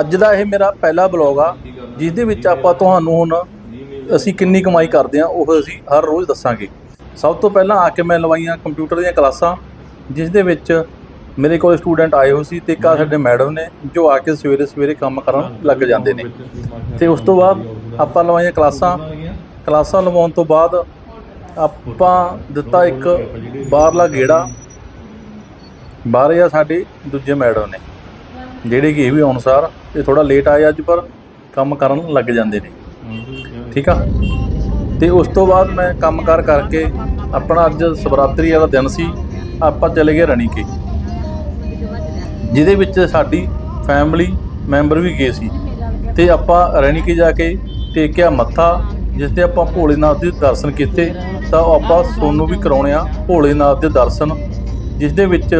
ਅੱਜ ਦਾ ਇਹ ਮੇਰਾ ਪਹਿਲਾ ਬਲੌਗ ਆ ਜਿਸ ਦੇ ਵਿੱਚ ਆਪਾਂ ਤੁਹਾਨੂੰ ਹੁਣ ਅਸੀਂ ਕਿੰਨੀ ਕਮਾਈ ਕਰਦੇ ਆ, ਉਹ ਅਸੀਂ ਹਰ ਰੋਜ਼ ਦੱਸਾਂਗੇ। ਸਭ ਤੋਂ ਪਹਿਲਾਂ ਆ ਕੇ ਮੈਂ ਲਵਾਈਆਂ ਕੰਪਿਊਟਰ ਦੀਆਂ ਕਲਾਸਾਂ ਜਿਸ ਦੇ ਵਿੱਚ ਮੇਰੇ ਕੋਲ ਸਟੂਡੈਂਟ ਆਏ ਹੋ ਸੀ ਤੇ ਇੱਕ ਆਹ ਸਾਡੇ ਮੈਡਮ ਨੇ, ਜੋ ਆ ਕੇ ਸਵੇਰੇ ਸਵੇਰੇ ਕੰਮ ਕਰਨ ਲੱਗ ਜਾਂਦੇ ਨੇ। ਤੇ ਉਸ ਤੋਂ ਬਾਅਦ ਆਪਾਂ ਲਵਾਈਆਂ ਕਲਾਸਾਂ। ਕਲਾਸਾਂ ਲਵਾਉਣ ਤੋਂ ਬਾਅਦ ਆਪਾਂ ਦਿੱਤਾ ਇੱਕ ਬਾਹਰਲਾ ਗੇੜਾ, ਬਾਹਰ ਆ ਸਾਡੇ ਦੂਜੇ ਮੈਡਮ ਨੇ। ਜਿਹੜੇ ਕਿ ਇਹ ਵੀ ਅਨੁਸਾਰ ਇਹ ਥੋੜਾ ਲੇਟ ਆਏ ਅੱਜ, ਪਰ ਕੰਮ ਕਰਨ ਲੱਗ ਜਾਂਦੇ ਨੇ। ਠੀਕ ਆ? ਤੇ ਉਸ ਤੋਂ ਬਾਅਦ ਮੈਂ ਕੰਮਕਾਰ ਕਰਕੇ ਆਪਣਾ ਅੱਜ ਸਵਰਾਤਰੀ ਵਾਲਾ ਦਿਨ ਸੀ, ਆਪਾਂ ਚਲੇ ਗਏ ਰਣੀਕੇ। ਜਿਹਦੇ ਵਿੱਚ ਸਾਡੀ ਫੈਮਿਲੀ ਮੈਂਬਰ ਵੀ ਗਏ ਸੀ। ਤੇ ਆਪਾਂ ਰਣੀਕੇ ਜਾ ਕੇ ਟੇਕਿਆ ਮੱਥਾ, ਜਿਸ ਤੇ ਆਪਾਂ ਭੋਲੇਨਾਥ ਦੇ ਦਰਸ਼ਨ ਕੀਤੇ, ਤਾਂ ਉਹ ਆਪਾਂ ਸੋਨੂੰ ਵੀ ਕਰਾਉਣੇ ਆ ਭੋਲੇਨਾਥ ਦੇ ਦਰਸ਼ਨ, ਜਿਸ ਦੇ ਵਿੱਚ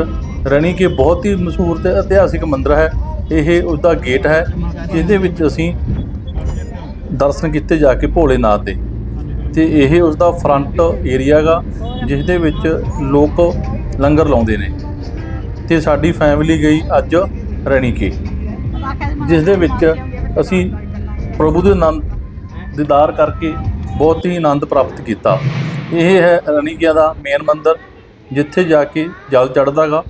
ਰਣੀਕੇ ਬਹੁਤ ਹੀ ਮਸ਼ਹੂਰ ਤੇ ਇਤਿਹਾਸਿਕ ਮੰਦਿਰ ਹੈ, ਇਹ ਉਸ ਦਾ ਗੇਟ ਹੈ ਜਿਸ ਵਿੱਚ ਅਸੀਂ ਦਰਸ਼ਨ ਕੀਤੇ ਜਾ ਕੇ ਭੋਲੇਨਾਥ ਦੇ। ਤੇ ਇਹ ਉਸ ਦਾ ਫਰੰਟ ਏਰੀਆ ਗਾ ਜਿਸ ਦੇ ਵਿੱਚ ਲੋਕ ਲੰਗਰ ਲਾਉਂਦੇ ਨੇ। ਤੇ ਸਾਡੀ ਫੈਮਿਲੀ ਗਈ ਅੱਜ ਰਣੀਕੇ ਜਿਸ ਦੇ ਵਿੱਚ ਅਸੀਂ ਪ੍ਰਭੂ ਦੇ ਆਨੰਦ, ਦੀਦਾਰ ਕਰਕੇ ਬਹੁਤ ਹੀ ਆਨੰਦ ਪ੍ਰਾਪਤ ਕੀਤਾ। ਇਹ ਹੈ ਰਣੀਕਿਆ ਦਾ ਮੇਨ ਮੰਦਿਰ, ਜਿੱਥੇ ਜਾ ਕੇ ਜਲ ਚੜ੍ਹਦਾ ਗਾ।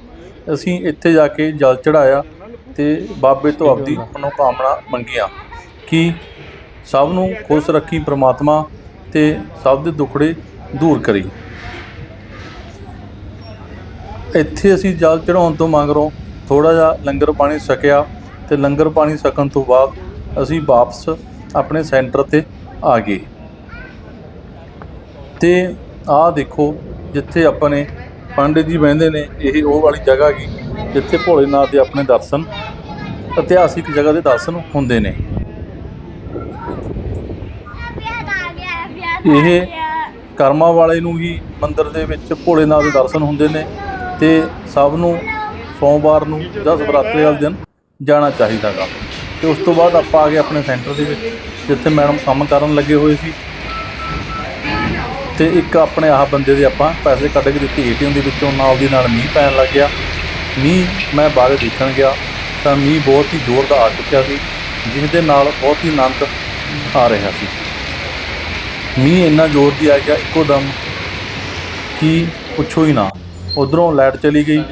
ਅਸੀਂ ਇੱਥੇ ਜਾ ਕੇ ਜਲ ਚੜਾਇਆ ਤੇ ਬਾਬੇ ਤੋਂ ਆਪਦੀ ਮਨੋਕਾਮਨਾ ਮੰਗੀਆਂ ਕਿ ਸਭ ਨੂੰ ਖੁਸ਼ ਰੱਖੀ ਪ੍ਰਮਾਤਮਾ ਤੇ ਸਭ ਦੇ ਦੁੱਖੜੇ ਦੂਰ ਕਰੀ। ਇੱਥੇ ਅਸੀਂ ਜਲ ਚੜਾਉਣ ਤੋਂ ਮਗਰੋਂ ਥੋੜਾ ਜਿਹਾ ਲੰਗਰ ਪਾਣੀ ਛਕਿਆ ਤੇ ਲੰਗਰ ਪਾਣੀ ਛਕਣ ਤੋਂ ਬਾਅਦ ਅਸੀਂ ਵਾਪਸ ਆਪਣੇ ਸੈਂਟਰ ਤੇ ਆ ਗਏ। ਤੇ ਆਹ ਦੇਖੋ ਜਿੱਥੇ ਆਪਾਂ ਨੇ ਪੰਡਿਤ ਜੀ ਬਹਿੰਦੇ ਨੇ, ਇਹ ਉਹ ਵਾਲੀ ਜਗ੍ਹਾ ਗਈ ਜਿੱਥੇ ਭੋਲੇਨਾਥ ਦੇ ਆਪਣੇ ਦਰਸ਼ਨ, ਇਤਿਹਾਸਿਕ ਜਗ੍ਹਾ ਦੇ ਦਰਸ਼ਨ ਹੁੰਦੇ ਨੇ। ਇਹ ਕਰਮਾਂ ਵਾਲੇ ਨੂੰ ਹੀ ਮੰਦਿਰ ਦੇ ਵਿੱਚ ਭੋਲੇਨਾਥ ਦੇ ਦਰਸ਼ਨ ਹੁੰਦੇ ਨੇ ਤੇ ਸਭ ਨੂੰ ਸੋਮਵਾਰ ਨੂੰ ਜਾਂ ਸਵਰਾਤਰੀ ਵਾਲੇ ਦਿਨ ਜਾਣਾ ਚਾਹੀਦਾ ਗਾ। ਤੇ ਉਸ ਤੋਂ ਬਾਅਦ ਆਪਾਂ ਆ ਗਏ ਆਪਣੇ ਸੈਂਟਰ ਦੇ ਵਿੱਚ, ਜਿੱਥੇ ਮੈਡਮ ਕੰਮ ਕਰਨ ਲੱਗੇ ਹੋਏ ਸੀ। ਤੇ ਇੱਕ ਆਪਣੇ ਆਹ ਬੰਦੇ ਦੇ ਆਪਾਂ ਪੈਸੇ ਕੱਢ ਕੇ ਦਿੱਤੇ, ਏਟੀਐਮ ਦੇ ਵਿੱਚੋਂ, ਨਾਲ ਦੀ ਨਾਲ ਮੀਂਹ ਪੈਣ ਲੱਗ ਗਿਆ। ਮੀਂਹ ਮੈਂ ਬਾਅਦ ਦੇਖਣ ਗਿਆ, ਤਾਂ ਮੀਂਹ ਬਹੁਤ ਹੀ ਜ਼ੋਰ ਦਾ ਆ ਚੁੱਕਿਆ ਸੀ, ਜਿਸ ਦੇ ਨਾਲ ਬਹੁਤ ਹੀ ਆਨੰਦ ਆ ਰਿਹਾ ਸੀ। ਮੀਂਹ ਇੰਨਾ ਜ਼ੋਰ ਦੀ ਆ ਗਿਆ ਇੱਕੋ ਦਮ ਕਿ ਪੁੱਛੋ ਹੀ ਨਾ, ਉਧਰੋਂ ਲਾਈਟ ਚਲੀ ਗਈ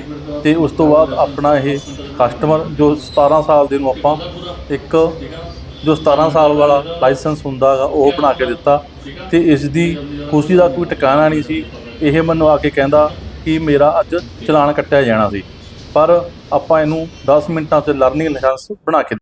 ਤੇ ਉਸ ਤੋਂ ਬਾਅਦ ਆਪਣਾ ਇਹ ਕਸਟਮਰ ਜੋ 17 ਸਾਲ ਦੇ ਨੂੰ ਆਪਾਂ ਇੱਕ ਜੋ 17 ਸਾਲ ਵਾਲਾ ਲਾਇਸੈਂਸ ਹੁੰਦਾ ਹੈਗਾ, ਉਹ ਬਣਾ ਕੇ ਦਿੱਤਾ ਤੇ ਇਸ ਦੀ ਖੁਸ਼ੀ ਦਾ ਕੋਈ ਟਿਕਾਣਾ ਨਹੀਂ ਸੀ। ਇਹ ਮੈਨੂੰ ਆ ਕੇ ਕਹਿੰਦਾ ਕਿ ਮੇਰਾ ਅੱਜ ਚਲਾਨ ਕੱਟਿਆ ਜਾਣਾ ਸੀ। ਪਰ ਆਪਾਂ ਇਹਨੂੰ 10 ਮਿੰਟਾਂ 'ਚ ਲਰਨਿੰਗ ਲਾਇਸੈਂਸ ਬਣਾ ਕੇ